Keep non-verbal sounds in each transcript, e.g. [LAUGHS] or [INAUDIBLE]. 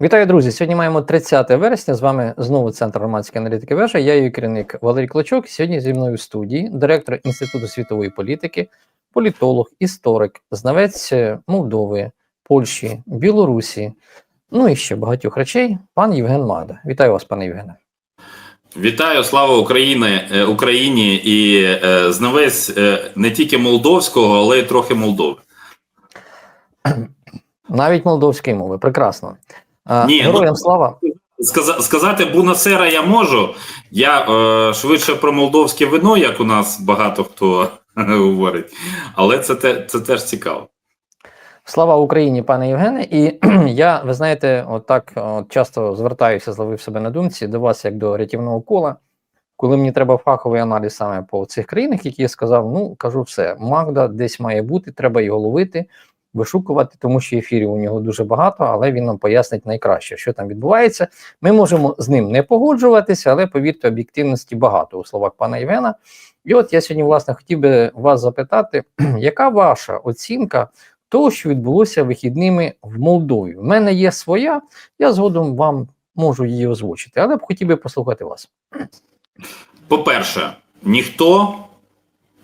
Вітаю, друзі! Сьогодні маємо 30 вересня. З вами знову Центр громадської аналітики вежа. Я її керівник Валерій Клочок. Сьогодні зі мною в студії директор Інституту світової політики, політолог, історик, знавець е, Молдови, Польщі, Білорусі, ну і ще багатьох речей. Пан Євген Магда. Вітаю вас, пане Євгене. Вітаю, слава Україні, е, Україні і е, знавець е, не тільки молдовського, але й трохи Молдови. Навіть молдовської мови. Прекрасно. Ні, ну- слава. Сказати бунасера я можу. Я е, швидше про молдовське вино, як у нас багато хто [LAUGHS] говорить, але це, те, це теж цікаво. Слава Україні, пане Євгене. І [CLEARS THROAT] я, ви знаєте, отак от часто звертаюся, зловив себе на думці до вас, як до рятівного кола. Коли мені треба фаховий аналіз саме по цих країнах, які я сказав, ну кажу все, Магда десь має бути, треба його ловити, вишукувати, тому що ефірів у нього дуже багато, але він нам пояснить найкраще, що там відбувається. Ми можемо з ним не погоджуватися, але повірте, об'єктивності багато у словах пана Євгена. І от я сьогодні, власне, хотів би вас запитати, [CLEARS THROAT] яка ваша оцінка того, що відбулося вихідними в Молдові? У мене є своя, я згодом вам можу її озвучити, але б хотів би послухати вас. По-перше, ніхто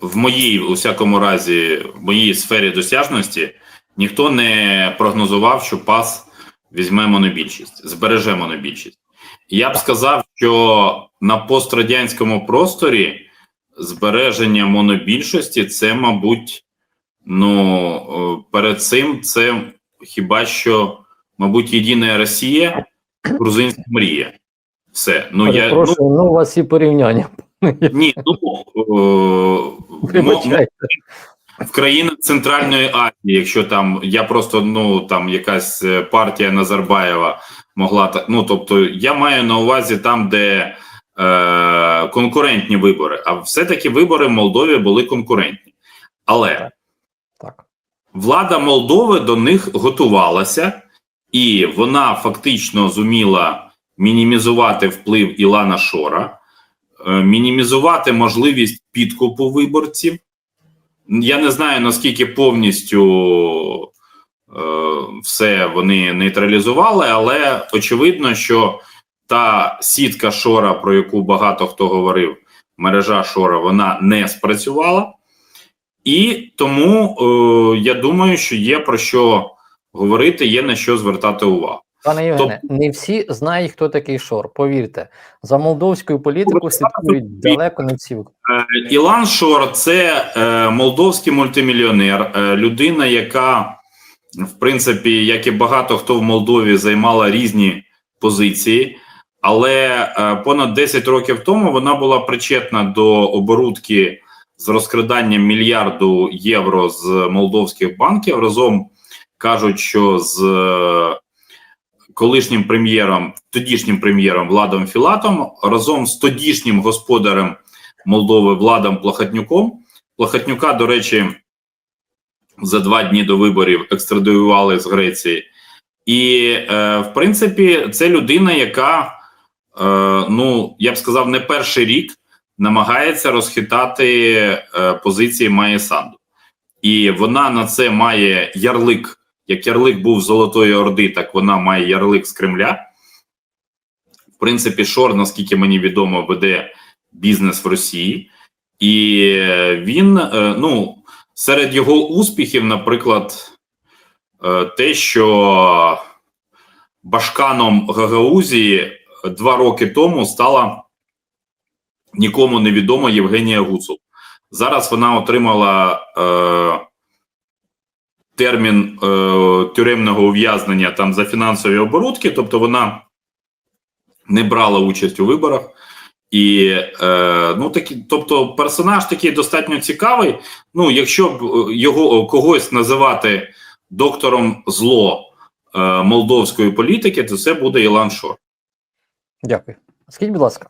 в моїй, у всякому разі, в моїй сфері досяжності, ніхто не прогнозував, що ПАС візьме монобільшість, збереже монобільшість. Я б сказав, що на пострадянському просторі збереження монобільшості це, мабуть, ну е, перед цим це хіба що, мабуть, єдина Росія, грузинська мрія. Все. Ну, я, ну, Прошу, ну, у вас і порівняння. ні, ну е, Вибачайте. в країнах Центральної Азії, якщо там я просто ну там якась е, партія Назарбаєва могла так. Ну тобто, я маю на увазі там, де е, конкурентні вибори, а все-таки вибори в Молдові були конкурентні. Але Так. влада Молдови до них готувалася, і вона фактично зуміла мінімізувати вплив Ілана Шора, е, мінімізувати можливість підкупу виборців. Я не знаю наскільки повністю е, все вони нейтралізували, але очевидно, що та сітка Шора, про яку багато хто говорив, мережа Шора, вона не спрацювала. І тому е, я думаю, що є про що говорити, є на що звертати увагу. Пане Євгене, не всі знають, хто такий Шор. Повірте, за молдовською політикою слідкують далеко не всі. Е, Ілан Шор це е, молдовський мультимільйонер, е, людина, яка, в принципі, як і багато хто в Молдові, займала різні позиції, але е, понад 10 років тому вона була причетна до оборудки з розкраданням мільярду євро з молдовських банків. Разом кажуть, що з е, колишнім прем'єром, тодішнім прем'єром Владом Філатом, разом з тодішнім господарем. Молдови Владом Плахатнюком. Плахатнюка, до речі, за два дні до виборів екстрадуювали з Греції. І, е, в принципі, це людина, яка, е, ну я б сказав, не перший рік намагається розхитати е, позиції Майя Санду. І вона на це має ярлик. Як ярлик був Золотої Орди, так вона має ярлик з Кремля. В принципі, Шор, наскільки мені відомо, веде бізнес в Росії, і е, він е, ну серед його успіхів, наприклад, е, те, що башканом Гагаузії два роки тому стала нікому невідома Євгенія Гуцул. Зараз вона отримала термін е, тюремного ув'язнення там за фінансові оборудки, тобто вона не брала участь у виборах. І е, ну такі, тобто, персонаж такий достатньо цікавий. Ну, якщо б е, його когось називати доктором зло е, молдовської політики, то це буде Ілан Шор. Дякую. Скажіть, будь ласка,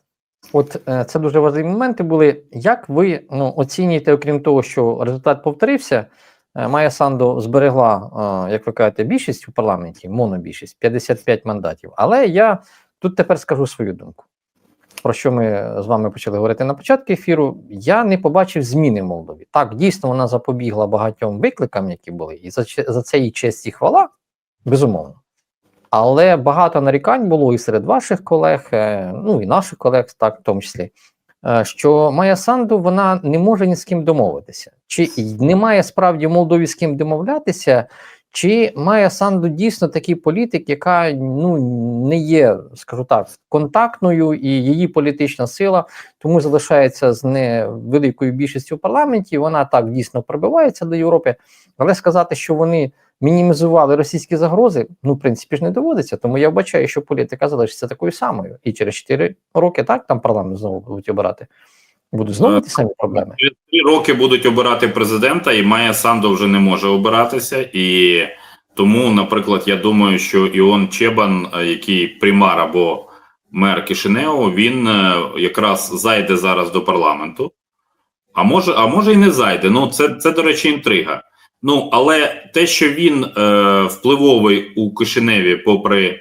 от е, це дуже важливі моменти були. Як ви ну, оцінюєте, окрім того, що результат повторився, е, Майя Санду зберегла, е, як ви кажете, більшість у парламенті, монобільшість 55 мандатів. Але я тут тепер скажу свою думку. Про що ми з вами почали говорити на початку ефіру, я не побачив зміни в Молдові. Так, дійсно, вона запобігла багатьом викликам, які були, і за, за це їй честь і хвала, безумовно. Але багато нарікань було і серед ваших колег, е, ну і наших колег, так в тому числі, е, що Майя Санду вона не може ні з ким домовитися. Чи немає справді Молдові з ким домовлятися, чи Майя Санду дійсно такий політик, яка ну не є, скажу так, контактною, і її політична сила тому залишається з невеликою більшістю в парламенті. Вона так дійсно пробивається до Європи, але сказати, що вони мінімізували російські загрози, ну в принципі ж не доводиться. Тому я вбачаю, що політика залишиться такою самою. І через 4 роки так там парламент знову будуть обирати. Будуть знову ті самі проблеми. Через три роки будуть обирати президента, і Майя Санду вже не може обиратися. І тому, наприклад, я думаю, що Іон Чебан, е, який примар або мер Кишинеу, він е, якраз зайде зараз до парламенту. А може, а може і не зайде. Ну, це, це до речі, інтрига. Ну, але те, що він е, впливовий у Кишиневі, попри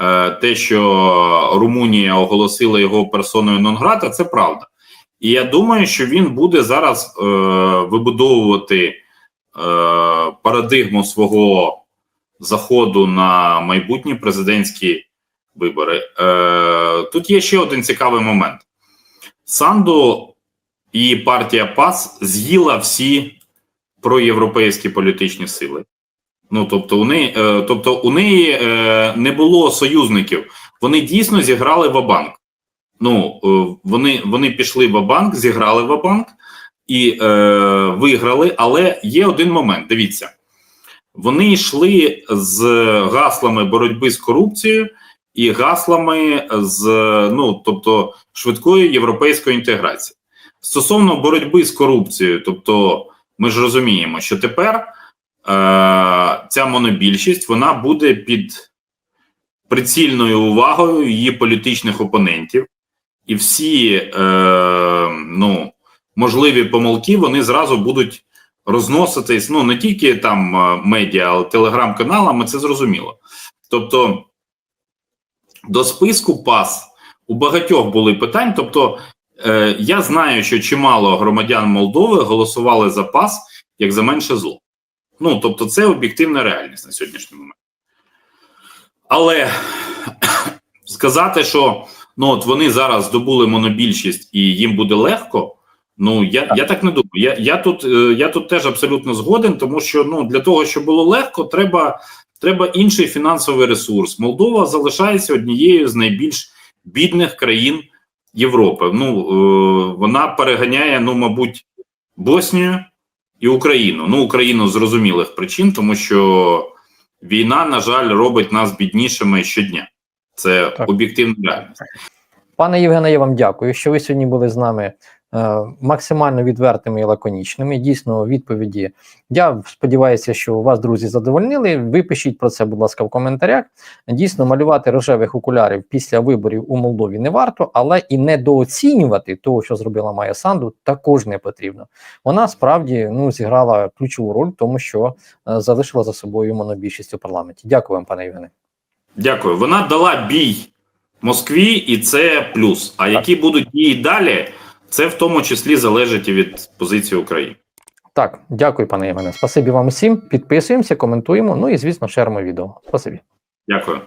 е, те, що Румунія оголосила його персоною нон-грата, це правда. І я думаю, що він буде зараз е, вибудовувати е, парадигму свого заходу на майбутні президентські вибори. Е, тут є ще один цікавий момент: Санду і партія ПАС з'їла всі проєвропейські політичні сили. Ну тобто, у неї, е, тобто у неї е, не було союзників. Вони дійсно зіграли в банк Ну е, вони вони пішли в банк зіграли в банк і е, виграли. Але є один момент: дивіться, вони йшли з гаслами боротьби з корупцією і гаслами з ну тобто швидкої європейської інтеграції. Стосовно боротьби з корупцією, тобто, ми ж розуміємо, що тепер е, ця монобільшість вона буде під прицільною увагою її політичних опонентів і всі е, ну, можливі помилки вони зразу будуть розноситись. Ну не тільки там е, медіа, але телеграм-каналами, це зрозуміло. Тобто до списку ПАС у багатьох були питань. Тобто, е, я знаю, що чимало громадян Молдови голосували за ПАС як за менше зло. Ну тобто, це об'єктивна реальність на сьогоднішній момент. Але [COUGHS] сказати, що ну от вони зараз здобули монобільшість і їм буде легко. Ну я я так не думаю. Я я тут е, я тут теж абсолютно згоден, тому що ну для того, щоб було легко, треба треба інший фінансовий ресурс. Молдова залишається однією з найбільш бідних країн Європи. Ну е, вона переганяє, ну мабуть, Боснію і Україну. Ну Україну з зрозумілих причин, тому що війна, на жаль, робить нас біднішими щодня. Це Так. об'єктивна реальність. Пане Євгене, я вам дякую, що ви сьогодні були з нами е, максимально відвертими і лаконічними. Дійсно, відповіді. Я сподіваюся, що вас, друзі, задовольнили. Ви пишіть про це, будь ласка, в коментарях. Дійсно, малювати рожевих окулярів після виборів у Молдові не варто, але і недооцінювати того, що зробила Майя Санду, також не потрібно. Вона справді ну зіграла ключову роль, в тому що е, залишила за собою монобільшість у парламенті. Дякую вам, пане Євгене. Дякую. Вона дала бій Москві, і це плюс. А які будуть дії далі, це в тому числі залежить і від позиції України. Так, дякую, пане Євгене. Спасибі вам усім. Підписуємося, коментуємо. Ну і звісно, шеримо відео. Спасибі. Дякую.